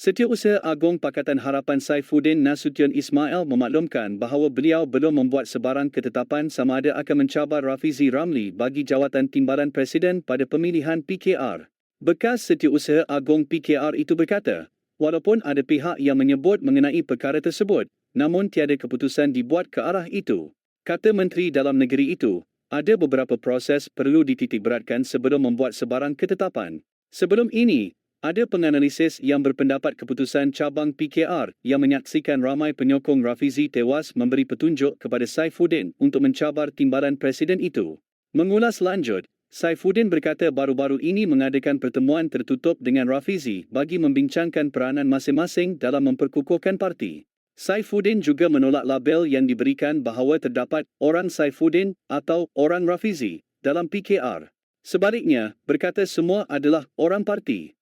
Setiausaha Agong Pakatan Harapan Saifuddin Nasution Ismail memaklumkan bahawa beliau belum membuat sebarang ketetapan sama ada akan mencabar Rafizi Ramli bagi jawatan timbalan Presiden pada pemilihan PKR. Bekas Setiausaha Agong PKR itu berkata, walaupun ada pihak yang menyebut mengenai perkara tersebut, namun tiada keputusan dibuat ke arah itu. Kata Menteri Dalam Negeri itu, ada beberapa proses perlu dititikberatkan sebelum membuat sebarang ketetapan. Sebelum ini, ada penganalisis yang berpendapat keputusan cabang PKR yang menyaksikan ramai penyokong Rafizi tewas memberi petunjuk kepada Saifuddin untuk mencabar timbalan Presiden itu. Mengulas lanjut, Saifuddin berkata baru-baru ini mengadakan pertemuan tertutup dengan Rafizi bagi membincangkan peranan masing-masing dalam memperkukuhkan parti. Saifuddin juga menolak label yang diberikan bahawa terdapat orang Saifuddin atau orang Rafizi dalam PKR. Sebaliknya, berkata semua adalah orang parti.